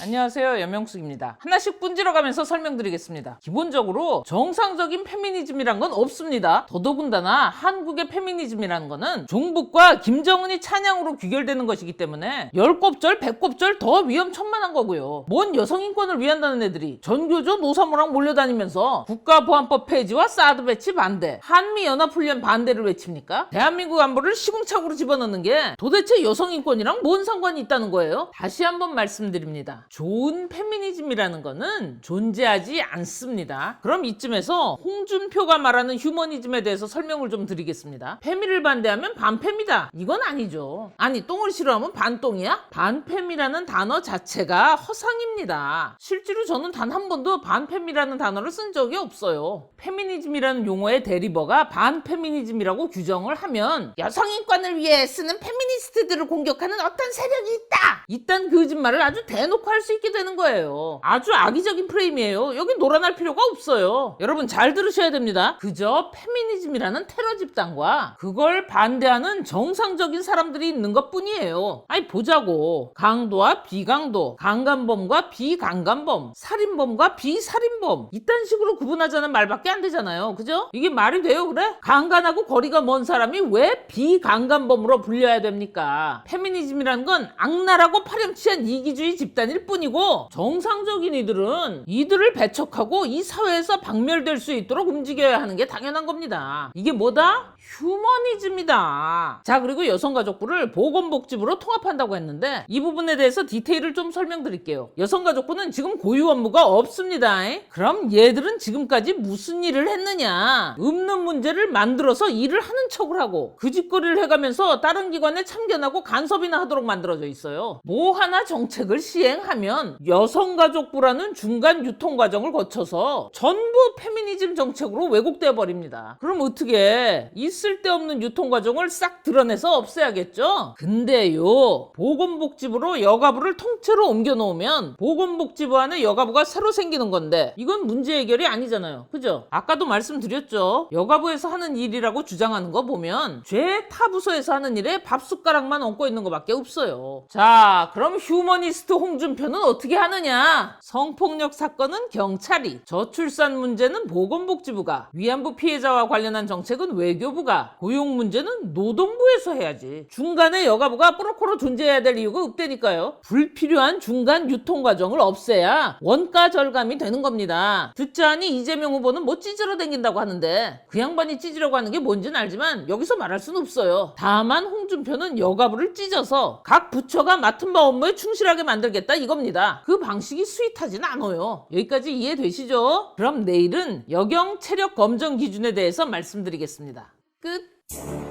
안녕하세요 연명숙입니다. 하나씩 분지러 가면서 설명드리겠습니다. 기본적으로 정상적인 페미니즘이란 건 없습니다. 더더군다나 한국의 페미니즘이라는 거는 종북과 김정은이 찬양으로 귀결되는 것이기 때문에 열곱절 백곱절 더 위험천만한 거고요. 뭔 여성인권을 위한다는 애들이 전교조 노사모랑 몰려다니면서 국가보안법 폐지와 사드 배치 반대 한미연합훈련 반대를 외칩니까? 대한민국 안보를 시궁창으로 집어넣는 게 도대체 여성인권이랑 뭔 상관이 있다는 거예요? 다시 한번 말씀드립니다 좋은 페미니즘이라는 거는 존재하지 않습니다. 그럼 이쯤에서 홍준표가 말하는 휴머니즘에 대해서 설명을 좀 드리겠습니다. 페미를 반대하면 반페미다. 이건 아니죠. 아니 똥을 싫어하면 반똥이야? 반페미라는 단어 자체가 허상입니다. 실제로 저는 단 한 번도 반페미라는 단어를 쓴 적이 없어요. 페미니즘이라는 용어의 대리버가 반페미니즘이라고 규정을 하면 여성인권을 위해 쓰는 페미니스트들을 공격하는 어떤 세력이 있다. 이딴 거짓말을 아주 대놓고 할수 있게 되는 거예요. 아주 악의적인 프레임이에요. 여기 놀아날 필요가 없어요. 여러분 잘 들으셔야 됩니다. 그저 페미니즘이라는 테러 집단과 그걸 반대하는 정상적인 사람들이 있는 것 뿐이에요. 아니 보자고. 강도와 비강도, 강간범과 비강간범, 살인범과 비살인범 이딴 식으로 구분하자는 말밖에 안 되잖아요. 그죠? 이게 말이 돼요 그래? 강간하고 거리가 먼 사람이 왜 비강간범으로 불려야 됩니까? 페미니즘이라는 건 악랄하고 파렴치한 이기주의 집단일 뿐이고 정상적인 이들은 이들을 배척하고 이 사회에서 박멸될 수 있도록 움직여야 하는 게 당연한 겁니다. 이게 뭐다? 휴머니즘이다. 자 그리고 여성가족부를 보건복지부로 통합한다고 했는데 이 부분에 대해서 디테일을 좀 설명드릴게요. 여성가족부는 지금 고유 업무가 없습니다. 그럼 얘들은 지금까지 무슨 일을 했느냐? 없는 문제를 만들어서 일을 하는 척을 하고 그 짓거리를 해가면서 다른 기관에 참견하고 간섭이나 하도록 만들어져 있어요. 뭐 하나 정책을 시행하 면 여성가족부라는 중간 유통 과정을 거쳐서 전부 페미니즘 정책으로 왜곡돼 버립니다. 그럼 어떻게 이 쓸데없는 유통 과정을 싹 드러내서 없애야겠죠? 근데요 보건복지부로 여가부를 통째로 옮겨 놓으면 보건복지부 안에 여가부가 새로 생기는 건데 이건 문제 해결이 아니잖아요. 그죠? 아까도 말씀드렸죠. 여가부에서 하는 일이라고 주장하는 거 보면 죄 타 부서에서 하는 일에 밥 숟가락만 얹고 있는 것밖에 없어요. 자, 그럼 휴머니스트 홍준표 는 어떻게 하느냐? 성폭력 사건은 경찰이, 저출산 문제는 보건복지부가, 위안부 피해자와 관련한 정책은 외교부가, 고용 문제는 노동부에서 해야지. 중간에 여가부가 뿌로코로 존재해야 될 이유가 없다니까요. 불필요한 중간 유통 과정을 없애야 원가 절감이 되는 겁니다. 듣자하니 이재명 후보는 뭐 찌질러 댕긴다고 하는데 그 양반이 찌지려고 하는 게 뭔지는 알지만 여기서 말할 수는 없어요. 다만 홍준표는 여가부를 찢어서 각 부처가 맡은 바 업무에 충실하게 만들겠다 이겁니다. 그 방식이 스윗하진 않아요. 여기까지 이해되시죠? 그럼 내일은 여경 체력 검정 기준에 대해서 말씀드리겠습니다. 끝.